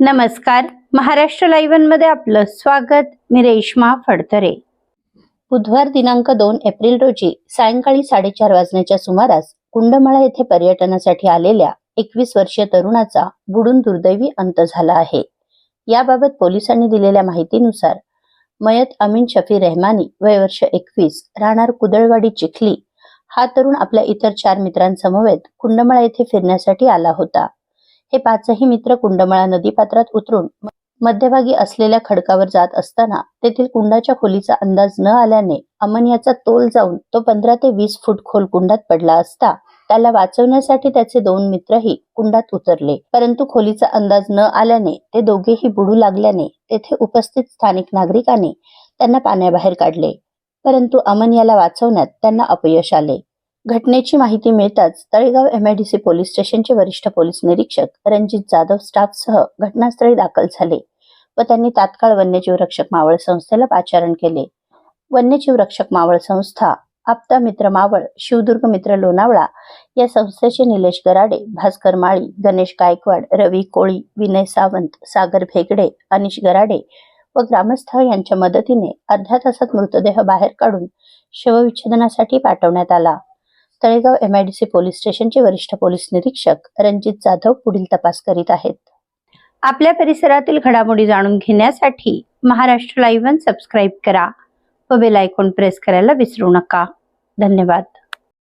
नमस्कार. महाराष्ट्र लाईव्हमध्ये आपलं स्वागत. मी रेश्मा फडतरे. बुधवार दिनांक दोन एप्रिल रोजी सायंकाळी साडेचार वाजण्याच्या सुमारास कुंडमाळा येथे पर्यटनासाठी आलेल्या एकवीस वर्षीय तरुणाचा बुडून दुर्दैवी अंत झाला आहे. याबाबत पोलिसांनी दिलेल्या माहितीनुसार मयत अमीन शफी रेहमानी वय वर्ष एकवीस राहणार कुदळवाडी चिखली. हा तरुण आपल्या इतर चार मित्रांसमवेत कुंडमाळा येथे फिरण्यासाठी आला होता. हे पाचही मित्र कुंडमळा नदीपात्रात उतरून मध्यभागी असलेल्या खडकावर जात असताना तेथील कुंडाच्या खोलीचा अंदाज न आल्याने अमन याचा तोल जाऊन तो पंधरा ते वीस फूट खोल कुंडात पडला असता त्याला वाचवण्यासाठी त्याचे दोन मित्रही कुंडात उतरले. परंतु खोलीचा अंदाज न आल्याने ते दोघेही बुडू लागल्याने तेथे उपस्थित स्थानिक नागरिकांनी त्यांना पाण्याबाहेर काढले. परंतु अमन याला वाचवण्यात त्यांना अपयश आले. घटनेची माहिती मिळताच तळेगाव एमआयडीसी पोलीस स्टेशनचे वरिष्ठ पोलीस निरीक्षक रणजित जाधव स्टाफसह घटनास्थळी दाखल झाले व त्यांनी तात्काळ वन्यजीव रक्षक मावळ संस्थेला पाचारण केले. वन्यजीव रक्षक मावळ संस्था आपता मित्र मावळ शिवदुर्ग मित्र लोणावळा या संस्थेचे निलेश गराडे भास्कर माळी गणेश गायकवाड रवी कोळी विनय सावंत सागर भेगडे अनिश गराडे व ग्रामस्थ यांच्या मदतीने अर्ध्या तासात मृतदेह बाहेर काढून शवविच्छेदनासाठी पाठवण्यात आला. तळेगाव एमआयडीसी पोलीस स्टेशनचे वरिष्ठ पोलीस निरीक्षक रणजित जाधव पुढील तपास करीत आहेत. आपल्या परिसरातील घडामोडी जाणून घेण्यासाठी महाराष्ट्र लाईव्ह सबस्क्राईब करा व बेल आयकॉन प्रेस करायला विसरू नका. धन्यवाद.